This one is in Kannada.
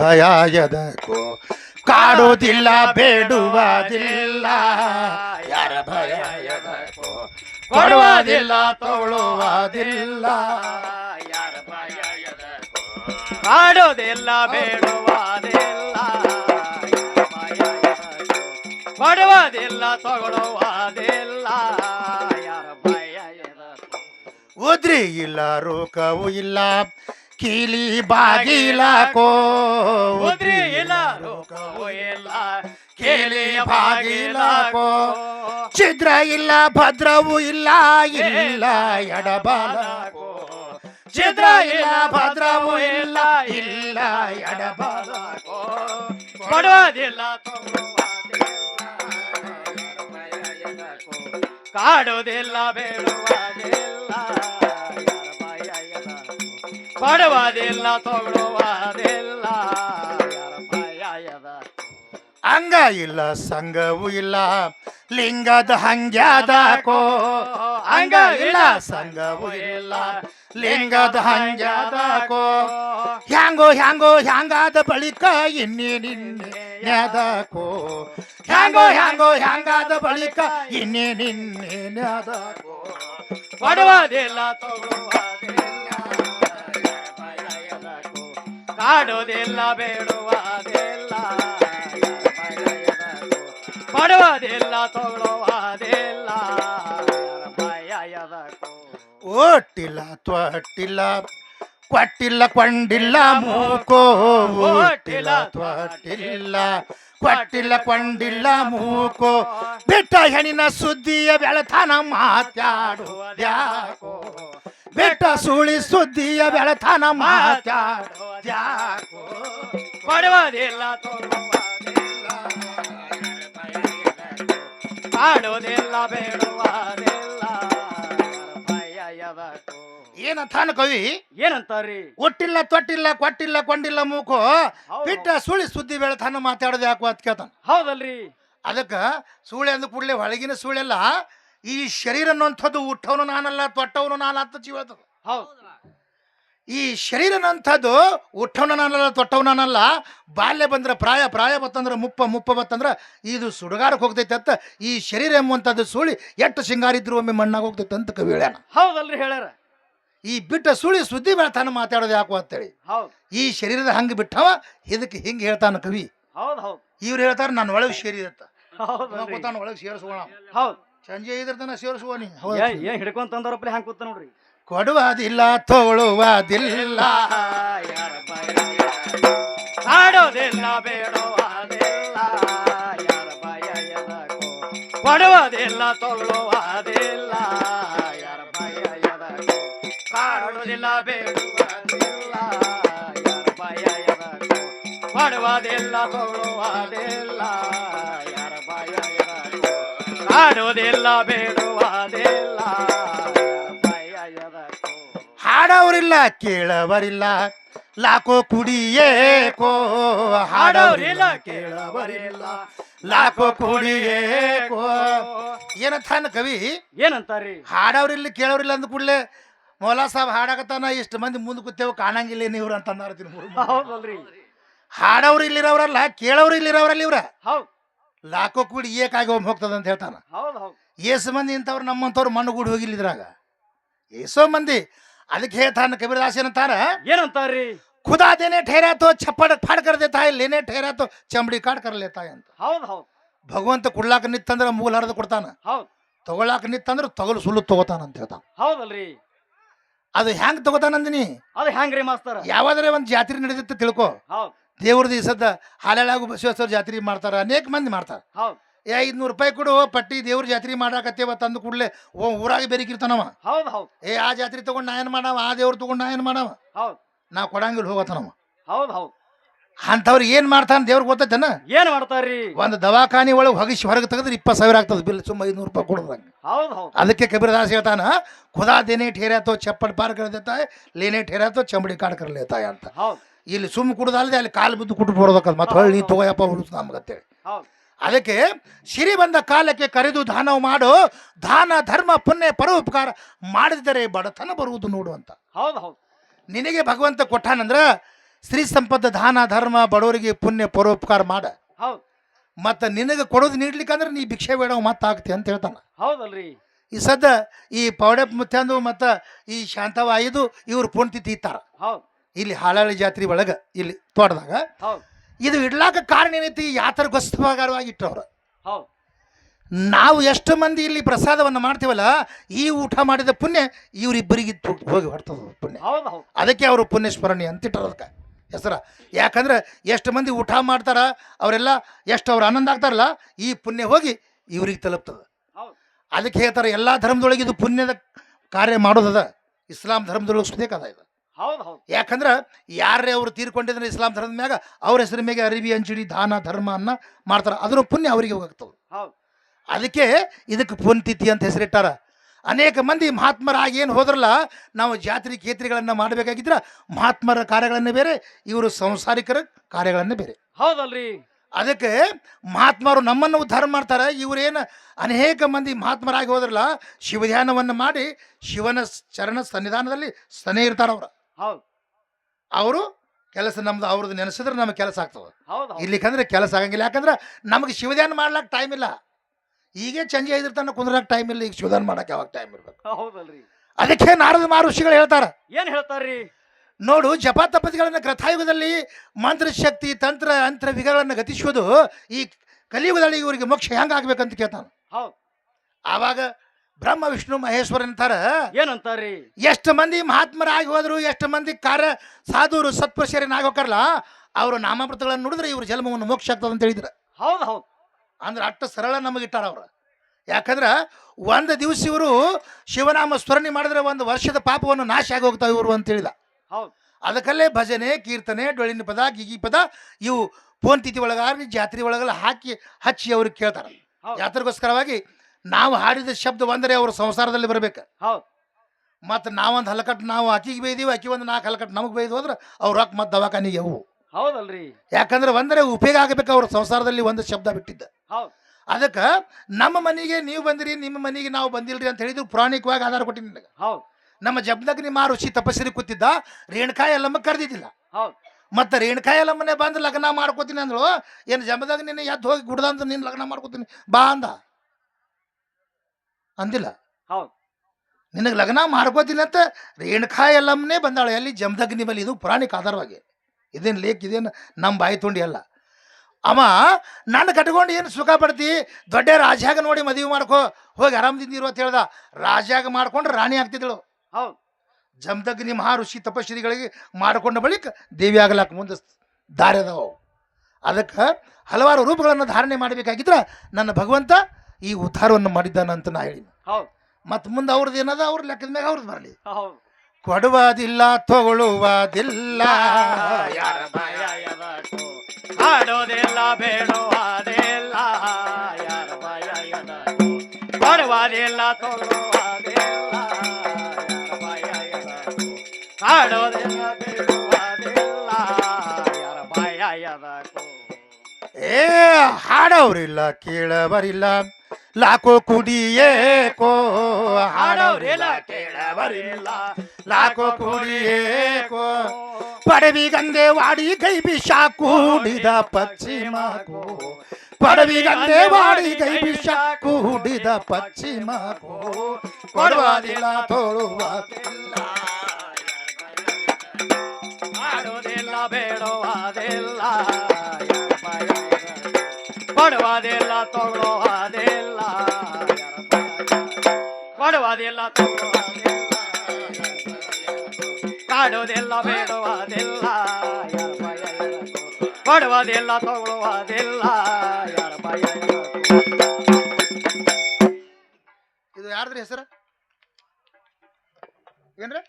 ಭಯ ಕೋ ಕಾಡುವುದಿಲ್ಲ, ಬೇಡುವುದಿಲ್ಲ. ಯಾರ ಭಯ ಎದಕೋ ಕೊಡುವುದಿಲ್ಲ, ತೊಳುವುದಿಲ್ಲ. ಯಾರ ಭಯ ಕಾಡುವುದಿಲ್ಲ, ಬೇಡುವುದಿಲ್ಲ. ಕೊಡುವುದಿಲ್ಲ ತೊಗೊಳುವುದಿಲ್ಲ ಯಾರ ಭಯ ಉದ್ರಿ ಇಲ್ಲ ರೋಗವೂ ಇಲ್ಲ. ಕೀಲಿ ಬಾಗಿಲಕೋ ಕೋದ್ರಿ ಇಲ್ಲ ಇಲ್ಲ ಕೇಳಿ ಬಾಗಿಲಕೋ ಛಿದ್ರ ಇಲ್ಲ ಭದ್ರವೂ ಇಲ್ಲ ಇಲ್ಲ ಎಡಬಲ ಛಿದ್ರ ಇಲ್ಲ ಭದ್ರವೂ ಇಲ್ಲ ಇಲ್ಲ ಎಡಬಲ ಕೊಡೋದಿಲ್ಲ ಕಾಡೋದಿಲ್ಲ ಎದಕೋ ಕೊಡುವುದಿಲ್ಲ ತಗೊಳ್ಳುವುದಿಲ್ಲ. ಅಂಗ ಇಲ್ಲ ಸಂಘವು ಇಲ್ಲ ಲಿಂಗದ ಹಂಗ್ಯಾದಕೋ ಅಂಗ ಇಲ್ಲ ಸಂಘವು ಇಲ್ಲ ಲಿಂಗದ ಹಂಗ್ಯಾದಕೋ ಹ್ಯಾಂಗೋ ಹ್ಯಾಂಗೋ ಹ್ಯಾಂಗಾದ ಬಳಿಕ ಇನ್ನೇನಿನ್ನೇದಕೋ ಹ್ಯಾಂಗೋ ಹ್ಯಾಂಗೋ ಹ್ಯಾಂಗಾದ ಬಳಿಕ ಇನ್ನೇ ಕೊಡುವುದಿಲ್ಲ ತಗೊಳ್ಳುವುದಿಲ್ಲ ಯಾರ ಭಯ ಎದಕೋ ಕಾಡುವುದಿಲ್ಲ ಬೇಡುವುದಿಲ್ಲ ಕೊಡುವುದಿಲ್ಲ ತಗೊಳ್ಳುವುದಿಲ್ಲ ಓಟಿಲ್ಲ ತ್ವಟ್ಟಿಲ್ಲ, ಕೊಟ್ಟಿಲ್ಲ, ಕೊಂಡಿಲ್ಲ, ಮೂಕೋ ಓಟಿಲ್ಲ ತ್ವಟ್ಟಿಲ್ಲ, ಕೊಟ್ಟಿಲ್ಲ, ಕೊಂಡಿಲ್ಲ, ಮೂಕೋ. ಬಿಟ್ಟ ಹೆಣ್ಣಿನ ಸುದ್ದಿಯ ಬೆಳತನ ಮಾತಾಡುವುದ್ಯಾಕೋ ಬಿಟ್ಟ ಸುಳಿ ಸುದ್ದಿಯ ಬೆಳತನ ಮಾತಾಡೋದಿಲ್ಲ ಕೊಡುವುದಿಲ್ಲ ಕಾಡುವುದಿಲ್ಲ ಬೇಡುವುದಿಲ್ಲ. ಏನಂತಾನ ಕವಿ? ಏನಂತಾರಿ ಒಟ್ಟಿಲ್ಲ ತೊಟ್ಟಿಲ್ಲ ಕೊಟ್ಟಿಲ್ಲ ಕೊಂಡಿಲ್ಲ ಮೂಕು. ಬಿಟ್ಟ ಸುಳಿ ಸುದ್ದಿ ಬೆಳತನ ಮಾತಾಡೋದು ಯಾಕೋ ಅಂತ ಕೇಳ್ತಾನ. ಹೌದಲ್ರಿ. ಅದಕ್ಕೆ ಸೂಳೆ ಅಂದ ಕೂಡಲೇ ಹೊಳಗಿನ ಸೂಳೆಲ್ಲ ಈ ಶರೀರ ಅನ್ನುವಂಥದ್ದು ಹುಟ್ಟವನು ನಾನಲ್ಲ ತೊಟ್ಟವನು ನಾನಲ್ಲ ಅಂತ ಜೀವ ಹೇಳ್ತದೆ. ಹೌದು. ಈ ಶರೀರ ಅನ್ನುವಂಥದ್ದು ಹುಟ್ಟವನು ನಾನಲ್ಲ ತೊಟ್ಟವನು ನಾನಲ್ಲ ಬಾಲ್ಯ ಬಂದ್ರೆ ಪ್ರಾಯ ಪ್ರಾಯ ಬತ್ತಂದ್ರೆ ಮುಪ್ಪ ಮುಪ್ಪ ಬತ್ತಂದ್ರೆ ಇದು ಸುಡುಗಾರಕ್ಕೆ ಹೋಗ್ತೈತೆ ಅಂತ ಈ ಶರೀರ ಎಂಬುವಂಥದ್ದು ಸುಳಿ ಎಷ್ಟು ಸಿಂಗಾರ ಇದ್ರು ಒಮ್ಮೆ ಮಣ್ಣಾಗ ಹೋಗ್ತೈತೆ ಅಂತ ಕವಿ ಹೇಳ್ಯಾನ. ಹೌದಲ್ರಿ ಹೇಳ್ಯಾರ. ಈ ಬಿಟ್ಟ ಸುಳಿ ಸುದ್ದಿ ಬೆಳತಾನ ಮಾತಾಡೋದು ಯಾಕೋ ಅಂತೇಳಿ. ಹೌದು. ಈ ಶರೀರದ ಹಂಗೆ ಬಿಟ್ಟವ ಇದಕ್ಕೆ ಹಿಂಗೆ ಹೇಳ್ತಾನ ಕವಿ. ಹೌದು ಹೌದು. ಇವ್ರು ಹೇಳ್ತಾರೆ ನನ್ನ ಒಳಗೆ ಶರೀರ ಅಂತ. ಹೌದು ಒಳಗೆ ಸೇರಿಸೋಣ ಹೌದು. ಸಂಜೆ ಇದ್ರತನ ಸೇರಿಸುವ ನೀ ಏ- ಏನ್ ಹಿಡ್ಕೊಂಡ್ ತಂದವ್ರಪ್ಪ ಹ್ಯಾಂಗ ಕೂತ ನೋಡ್ರಿ? ಕೊಡುವುದಿಲ್ಲ ತಗೊಳ್ಳುವುದಿಲ್ಲ? ಕಾಡೋದಿಲ್ಲ ಬೇಡುವುದಿಲ್ಲ ಯಾರ ಎದಕೋ ಕೊಡುವುದಿಲ್ಲ ತಗೊಳ್ಳುವುದಿಲ್ಲ ಯಾರ ಎದಕೋ ಕಾಡುವುದಿಲ್ಲ ಬೇಡುವುದಿಲ್ಲ ಯಾರ ಎದಕೋ ಕೊಡುವುದಿಲ್ಲ ಎದಕೋ ಕಾಡುವುದಿಲ್ಲ ಬೇಡುವುದಿಲ್ಲ ಹಾಡೋರಿಲ್ಲ ಕೇಳವರಿಲ್ಲ. ಲಾಕೋ ಕುಡಿಯೇಕೋ ಹಾಡೋರಿಲ್ಲ ಕೇಳವರಿಲ್ಲ. ಲಾಕೋ ಕುಡಿಯೇಕೋ ಏನಂತ ಕವಿ? ಏನಂತಾರೆ? ಹಾಡೋರಿಲ್ಲ ಕೇಳೋರಿಲ್ಲ ಅಂದ ಕೂಡಲೇ ಮೌಲಾ ಸಾಬ್ ಹಾಡಕತ್ತಾನ ಇಷ್ಟು ಮಂದಿ ಮುಂದೆ ಕೂತೇವು ಕಾಣಂಗಿಲ್ಲ ಇವ್ರು ಅಂತ ಅನ್ನಾರ ಹಾಡೋರು ಇಲ್ಲಿರೋರಲ್ಲ ಕೇಳೋರು ಇಲ್ಲಿರೋರಲ್ಲ ಇವ್ರ? ಹೌದ್. ಲಾಕೋ ಕೂಡಿ ಏಕಾಗಿ ಒಮ್ಮೆ ಹೋಗ್ತದ ಅಂತ ಹೇಳ್ತಾನ. ಏಸು ಮಂದಿ ಇಂಥವ್ರು ನಮ್ಮಂಥವ್ರು ಮಣ್ಣು ಗೂಡಿ ಹೋಗಿಲ್ಲ ಇದ್ರಾಗ. ಏಸೋ ಮಂದಿ ಅದಕ್ಕೆ ಹೇಳ್ತಾನ ಕಬೀರದಾಸ ಏನಂತಾರ? ಏನಂತಾರ್ರಿ? ಖುದಾದೇನೆ ಠೇರಾತು ಚಪ್ಪಡ ಫಾಡ್ ಕರ್ ದೇತಾ ಲೇನೆ ಠೇರಾತೋ ಚಂಬಡಿ ಕಾಡ್ ಕರ್ ಲೇತಾ ಅಂತ. ಹೌದು ಹೌದು. ಭಗವಂತ ಕೊಡ್ಲಾಕ ನಿತ್ತಂದ್ರೆ ಮೂಲ ಹರಿದು ಕೊಡ್ತಾನ. ಹೌದು. ತಗೊಳಾಕ ನಿತ್ತಂದ್ರ ತಗಲು ಸುಳ್ಳು ತಗೋತಾನ ಅಂತ ಹೇಳ್ತಾನ. ಹೌದಲ್ರಿ. ಅದು ಹೆಂಗ್ ತಗೋತಾನಂದಿನಿ? ಅದು ಹ್ಯಾಂಗ್ರಿ ಮಾಸ್ತರ? ಯಾವಾದ್ರೆ ಒಂದು ಜಾತ್ರೆ ನಡೆದಿತ್ತು ತಿಳ್ಕೊ. ಹೌದು. ದೇವ್ರ ದಿವಸದ ಸದ್ದ ಹಾಲೆಳಾಗು ಬಸವೇಶ್ವರ ಜಾತ್ರೆ ಮಾಡ್ತಾರ ಅನೇಕ ಮಂದಿ ಮಾಡ್ತಾರ. ಏ ಐದ್ನೂರು ರೂಪಾಯಿ ಕೊಡು ಪಟ್ಟಿ ದೇವ್ರ ಜಾತ್ರೆ ಮಾಡಾಕತ್ತೇವ ತಂದು ಕೂಡಲೇ ಊರಾಗ ಬೇರೆಕಿರ್ತಾನವ. ಹೌದು ಏ ಆ ಜಾತ್ರೆ ತಗೊಂಡು ನಾ ಏನು ಮಾಡವ ಆ ದೇವ್ರ ತಗೊಂಡು ನಾ ಏನು ಮಾಡವ? ನಾ ಕೊಡಂಗಿಲ್ಲ ಹೋಗತ್ತನವ. ಹೌದು ಹೌದು. ಮಾಡ್ತಾನ ಏನು ಮಾಡ್ತಾನೆ ದೇವ್ರಿಗೆ ಗೊತ್ತೈತೇನ? ಏನು ಮಾಡ್ತಾರ್ರಿ? ಒಂದು ದವಾಖಾನಿ ಒಳಗೆ ಹೊಗಿಸಿ ಹೊರಗೆ ತೆಗೆದ್ರೆ ಇಪ್ಪತ್ತು ಸಾವಿರ ಆಗ್ತದೆ ಬಿಲ್ ಸುಮ್ಮ ಐನೂರು ರೂಪಾಯಿ ಕೊಡೋದಂಗೆ ಅದಕ್ಕೆ ಕಬೀರದಾಸ್ ಹೇಳ್ತಾನ ಖುದಾ ದೇನೆ ಠೇರ್ಯಾತೋ ಚಪ್ಪಡ್ ಪಾರ್ ಕರ್ದೇತಾಯ್ ಲೇನೆ ಠೇರ್ಯಾತೋ ಚಂಬಡಿ ಕಾಡ್ ಕರ್ಲೇತಾಯ್ ಅಂತ. ಇಲ್ಲಿ ಸುಮ್ಮ ಕುಡ್ದಲ್ದೆ ಅಲ್ಲಿ ಕಾಲು ಬಿದ್ದು ಕುಟ್ಟು ಬಿಡೋದಕ್ಕ ಮತ್ತೆ ಹೊಳ್ಳಿ ನೀ ತಗೋಯಪ್ಪ ಹುಡುಸ್ ನಮ್ಗತ್ತೇಳಿ ಹೌದ್. ಅದಕ್ಕೆ ಸಿರಿ ಬಂದ ಕಾಲಕ್ಕೆ ಕರೆದು ದಾನವು ಮಾಡು. ದಾನ ಧರ್ಮ ಪುಣ್ಯ ಪರೋಪಕಾರ ಮಾಡಿದರೆ ಬಡತನ ಬರುವುದು ನೋಡು ಅಂತ. ಹೌದ್ ಹೌದ್. ನಿನಗೆ ಭಗವಂತ ಕೊಟ್ಟಾನಂದ್ರ ಸ್ತ್ರೀ ಸಂಪದ ದಾನ ಧರ್ಮ ಬಡವರಿಗೆ ಪುಣ್ಯ ಪರೋಪಕಾರ ಮಾಡ. ಮತ್ತೆ ಮತ್ತು ನಿನಗೆ ಕೊಡೋದು ನೀಡ್ಲಿಕ್ಕಂದ್ರೆ ನೀ ಭಿಕ್ಷೆ ಬೇಡ ಮತ್ತಾಗ್ತಿ ಅಂತ ಹೇಳ್ತಾನ. ಹೌದಲ್ರಿ. ಈ ಸದ್ದ ಈ ಪೌಡೆ ಮುತ್ಯಂದು ಮತ್ತು ಈ ಶಾಂತವಾಯಿದು ಇವ್ರು ಪುಣ್ತಿತ್ತಾರೆ ಹೌದು ಹೌದ್. ಇಲ್ಲಿ ಹಾಲಾಳಿ ಜಾತ್ರೆ ಒಳಗೆ ಇಲ್ಲಿ ತೋಟದಾಗ. ಹೌದ್. ಇದು ಇಡ್ಲಾಕ ಕಾರಣ ಏನೈತಿ? ಯಾತ್ರ ಇಟ್ಟವ್ರು ಹೌದು. ನಾವು ಎಷ್ಟು ಮಂದಿ ಇಲ್ಲಿ ಪ್ರಸಾದವನ್ನು ಮಾಡ್ತೀವಲ್ಲ ಈ ಊಟ ಮಾಡಿದ ಪುಣ್ಯ ಇವರಿಬ್ಬರಿಗೆ ಹೋಗಿ ಹೊರ್ತದ ಪುಣ್ಯ. ಹೌದು ಹೌದು. ಅದಕ್ಕೆ ಅವರು ಪುಣ್ಯಸ್ಮರಣಿ ಅಂತಿಟ್ಟರು ಅದಕ್ಕೆ. ಹೆಸರ. ಯಾಕಂದ್ರೆ ಎಷ್ಟು ಮಂದಿ ಊಟ ಮಾಡ್ತಾರ ಅವರೆಲ್ಲ ಎಷ್ಟು ಅವ್ರು ಆನಂದ ಆಗ್ತಾರಲ್ಲ ಈ ಪುಣ್ಯ ಹೋಗಿ ಇವ್ರಿಗೆ ತಲುಪ್ತದ. ಅದಕ್ಕೆ ಹೇಳ್ತಾರೆ ಎಲ್ಲ ಧರ್ಮದೊಳಗೆ ಇದು ಪುಣ್ಯದ ಕಾರ್ಯ ಮಾಡೋದದ. ಇಸ್ಲಾಂ ಧರ್ಮದೊಳಗೆ ಸುದೇಕದ ಇದು. ಹೌದ್ ಹೌದ್. ಯಾಕಂದ್ರೆ ಯಾರೇ ಅವರು ತೀರ್ಕೊಂಡಿದ್ರೆ ಇಸ್ಲಾಂ ಧರ್ಮದ ಮ್ಯಾಗ ಅವ್ರ ಹೆಸರ ಮ್ಯಾಗ ಅರಿವಿ ಅಂಚಿಡಿ ದಾನ ಧರ್ಮ ಅನ್ನ ಮಾಡ್ತಾರೆ. ಅದ್ರ ಪುಣ್ಯ ಅವರಿಗೆ ಹೋಗ್ತದೆ ಹೌದ್. ಅದಕ್ಕೆ ಇದಕ್ಕೆ ಪುಣ್ಯತಿಥಿ ಅಂತ ಹೆಸರಿಟ್ಟಾರ. ಅನೇಕ ಮಂದಿ ಮಹಾತ್ಮರಾಗಿ ಏನು ಹೋದ್ರಲ್ಲ ನಾವು ಜಾತ್ರೆ ಕೇತ್ರಿಗಳನ್ನು ಮಾಡಬೇಕಾಗಿದ್ರ ಮಹಾತ್ಮರ ಕಾರ್ಯಗಳನ್ನು ಬೇರೆ ಇವರು ಸಂಸಾರಿಕರ ಕಾರ್ಯಗಳನ್ನು ಬೇರೆ. ಹೌದಲ್ರಿ. ಅದಕ್ಕೆ ಮಹಾತ್ಮರು ನಮ್ಮನ್ನು ಉದ್ಧಾರ ಮಾಡ್ತಾರೆ. ಇವರೇನು ಅನೇಕ ಮಂದಿ ಮಹಾತ್ಮರಾಗಿ ಹೋದ್ರಲ್ಲ ಶಿವಧ್ಯಾನವನ್ನು ಮಾಡಿ ಶಿವನ ಚರಣ ಸನ್ನಿಧಾನದಲ್ಲಿ ಸನೇ ಇರ್ತಾರೆ ಅವರು. ಹೌದ್. ಅವರು ಕೆಲಸ ನಮ್ದು ಅವ್ರದ್ದು ನೆನೆಸಿದ್ರೆ ನಮಗೆ ಕೆಲಸ ಆಗ್ತದೆ. ಹೌದು ಹೌದು. ಇಲ್ಲಿಕಂದ್ರೆ ಕೆಲಸ ಆಗಂಗಿಲ್ಲ. ಯಾಕಂದ್ರೆ ನಮಗೆ ಶಿವದಾನ ಮಾಡ್ಲಾಕ ಟೈಮ್ ಇಲ್ಲ. ಈಗ ಚಂಜೆ ಐದ್ರ ತನಕ ಕುಂದ್ರಾಕ ಟೈಮ್ ಇಲ್ಲ. ಈಗ ಶಿವದಾನ ಮಾಡಕ್ಕೆ ಯಾವಾಗ ಟೈಮ್ ಇರ್ಬೇಕು? ಹೌದಲ್ರಿ. ಅದಕ್ಕೆ ನಾರದ ಮಹರ್ಷಿಗಳು ಋಷಿಗಳು ಹೇಳ್ತಾರ. ಏನ್ ಹೇಳ್ತಾರ್ರಿ? ನೋಡು ಜಪ ತಪತಿಗಳನ್ನು ಗ್ರಥಾಯುಗದಲ್ಲಿ ಮಂತ್ರಶಕ್ತಿ ತಂತ್ರ ಅಂತ್ರ ವಿಗಳನ್ನ ಗತಿಸುವುದು ಈ ಕಲಿಯುಗದಲ್ಲಿ ಇವರಿಗೆ ಮೋಕ್ಷ ಹೆಂಗೆ ಆಗ್ಬೇಕಂತ ಕೇಳ್ತಾನೆ. ಹೌದು. ಆವಾಗ ಬ್ರಹ್ಮ ವಿಷ್ಣು ಮಹೇಶ್ವರ ಅಂತಾರ. ಏನಂತಾರ್ರಿ ಎಷ್ಟು ಮಂದಿ ಮಹಾತ್ಮರಾಗಿ ಹೋದ್ರು ಎಷ್ಟು ಮಂದಿ ಕಾರ್ಯ ಸಾಧುರು ಸತ್ಪುರುಷರನ್ನಾಗಿ ಹೋಗ್ತಾರಲ್ಲ ಅವರು ನಾಮಾಮೃತಗಳನ್ನು ನೋಡಿದ್ರೆ ಇವ್ರ ಜನ್ಮವನ್ನು ಮೋಕ್ಷ ಆಗ್ತದೆ ಅಂತ ಹೇಳಿದ್ರು. ಹೌದು ಹೌದು. ಅಂದ್ರೆ ಅಷ್ಟು ಸರಳ ನಮಗೆ ಇಟ್ಟಾರ ಅವ್ರು. ಯಾಕಂದ್ರೆ ಒಂದು ದಿವಸ ಇವರು ಶಿವನಾಮ ಸ್ಮರಣೆ ಮಾಡಿದ್ರೆ ಒಂದು ವರ್ಷದ ಪಾಪವನ್ನು ನಾಶ ಆಗಿ ಹೋಗ್ತಾವೆ ಇವರು ಅಂತ ಹೇಳಿದ. ಹೌದು. ಅದಕ್ಕಲ್ಲೇ ಭಜನೆ ಕೀರ್ತನೆ ಡೊಳ್ಳಿನ ಪದ ಗಿಗಿ ಪದ ಇವು ಫೋನ್ ತಿಥಿ ಒಳಗಾಗಲಿ ಜಾತ್ರೆ ಒಳಗೆಲ್ಲ ಹಾಕಿ ಹಚ್ಚಿ ಅವ್ರಿಗೆ ಕೇಳ್ತಾರೆ. ಜಾತ್ರೆಗೋಸ್ಕರವಾಗಿ ನಾವು ಹಾಡಿದ ಶಬ್ದ ಒಂದರೆ ಅವ್ರ ಸಂಸಾರದಲ್ಲಿ ಬರಬೇಕು. ಹೌದು. ಮತ್ತು ನಾವೊಂದು ಹಲಕಟ್ಟು ನಾವು ಅಕ್ಕಿಗೆ ಬೈದೀವಿ ಅಕ್ಕಿ ಒಂದು ನಾಲ್ಕು ಹಲಕಟ್ಟು ನಮಗೆ ಬೈದು ಹೋದ್ರೆ ಅವ್ರ ರೊಕ್ಕ ಮತ್ತು ದವಾಖಾನಿಗೆ ಅವು ಹೌದಲ್ರಿ. ಯಾಕಂದ್ರೆ ಒಂದರೆ ಉಪಯೋಗ ಆಗಬೇಕು ಅವ್ರ ಸಂಸಾರದಲ್ಲಿ ಒಂದು ಶಬ್ದ ಬಿಟ್ಟಿದ್ದ. ಹೌದ್. ಅದಕ್ಕೆ ನಮ್ಮ ಮನೆಗೆ ನೀವು ಬಂದಿರಿ ನಿಮ್ಮ ಮನೆಗೆ ನಾವು ಬಂದಿಲ್ರಿ ಅಂತ ಹೇಳಿದ್ರು ಪುರಾಣಿಕವಾಗಿ ಆಧಾರ ಕೊಟ್ಟಿನಿ ನಿನಗೆ. ಹೌದ್. ನಮ್ಮ ಜಬ್ದಾಗ ನಿಮ್ಮ ಋಷಿ ತಪಸ್ಸಿರಿ ಕೂತಿದ್ದ ರೇಣುಕಾ ಎಲ್ಲಮ್ಮ ಕರೆದಿದ್ದಿಲ್ಲ. ಹೌದು. ಮತ್ತೆ ರೇಣುಕಾ ಎಲ್ಲಮ್ಮನೆ ಬಂದು ಲಗ್ನ ಮಾಡ್ಕೋತೀನಿ ಅಂದ್ರು ಏನು ಜಮದಾಗ ನಿನ್ನ ಎದ್ದು ಹೋಗಿ ಗುಡ್ದಂತ ನೀನು ಲಗ್ನ ಮಾಡ್ಕೋತೀನಿ ಬಾ ಅಂದ. ಅಂದಿಲ್ಲ. ಹೌದು. ನಿನಗೆ ಲಗ್ನ ಮಾಡ್ಕೋತೀನಿ ಅಂತ ರೇಣುಕಾ ಎಲ್ಲಮ್ಮನೇ ಬಂದಾಳೆ. ಅಲ್ಲಿ ಜಮದಗ್ನಿ ಬಲಿ ಇದು ಪುರಾಣಿಕ ಆಧಾರವಾಗಿ. ಇದೇನು ಲೇಖ ಇದೇನು ನಮ್ಮ ಬಾಯಿ ತುಂಡಿ ಅಲ್ಲ. ಅಮ್ಮ ನನ್ನ ಕಟ್ಕೊಂಡು ಏನು ಸುಖ ಪಡ್ತಿ? ದೊಡ್ಡ ರಾಜ್ಯಾಗ ನೋಡಿ ಮದುವೆ ಮಾಡ್ಕೋ. ಹೋಗಿ ಆರಾಮದಿಂದಿರು ಅಂತ ಹೇಳ್ದ. ರಾಜ್ಯಾಗ ಮಾಡ್ಕೊಂಡು ರಾಣಿ ಆಗ್ತಿದ್ದಳು. ಹೌದ್. ಜಮದಗ್ನಿ ಮಹಾಋಷಿ ತಪಶ್ರೀಗಳಿಗೆ ಮಾಡಿಕೊಂಡ ಬಳಿಕ ದೇವಿ ಆಗಲಾಕ ಮುಂದೆ ದಾರಿ ಅದಾವ ಅದಕ್ಕೆ ಹಲವಾರು ರೂಪಗಳನ್ನು ಧಾರಣೆ ಮಾಡಬೇಕಾಗಿದ್ರೆ ನನ್ನ ಭಗವಂತ ಈ ಉದ್ಧಾರವನ್ನು ಮಾಡಿದ್ದಾನಂತ ನಾ ಹೇಳಿ ಹೌದು. ಮತ್ತು ಮುಂದೆ ಅವ್ರದ್ದು ಏನದ? ಅವ್ರ ಲೆಕ್ಕದ ಮೇಲೆ ಅವ್ರದ್ದು ಬರಲಿ. ಹೌದು. ಕೊಡುವುದಿಲ್ಲ ತಗೊಳ್ಳುವುದಿಲ್ಲ ಯಾರ ಬಾಯದಟು ಆಡೋದಿಲ್ಲ ಬೇಡುವುದಿಲ್ಲ. ಯಾರ ಬಾಯದಟು ಕೊಡುವುದಿಲ್ಲ ತಗೊಳ್ಳುವುದಿಲ್ಲ ಯಾರ ಬಾಯದಟು ಆಡೋದಿಲ್ಲ ಬೇಡುವುದಿಲ್ಲ. ಯಾರ ಬಾಯದಟು ಏ ಹಾಡೋರಿಲ್ಲ ಕೇಳವರಿಲ್ಲ. ಲಾಕೋ ಕುಡಿಯೇಕೋ ಹಾಡೋರಿಲ್ಲ ಕೇಳವರಿಲ್ಲ. ಲಾಕೋ ಕುಡಿಯೇಕೋ ಪಡವಿ ಗಂದೆ ವಾಡಿ ಕೈ ಬಿಷ ಕೂಡಿದ ಪಶ್ಚಿಮಕೋ ಪಡವಿ ಗಂದೆ ವಾಡಿ ಕೈ ಬಿಷ ಕೂಡಿದ ಪಶ್ಚಿಮಕೋ ಕೊಡುವುದಿಲ್ಲ, ತೋಳುವುದಿಲ್ಲ. ಆಡೋದಿಲ್ಲ ಬೇಡುವುದಿಲ್ಲ. ಕೊಡುವುದಿಲ್ಲ ಬಾಯದಟು ಕೊಡುವುದಿಲ್ಲ ತೊಗೊಳುವುದಿಲ್ಲ. ಕಾಡುವುದಿಲ್ಲ ಬೇಡುವುದಿಲ್ಲ. ಕೊಡುವುದಿಲ್ಲ ಬಾಯದಟು ಇದು ಯಾರ್ದ್ರಿ ಹೆಸರು? ಏನ್ರಿ?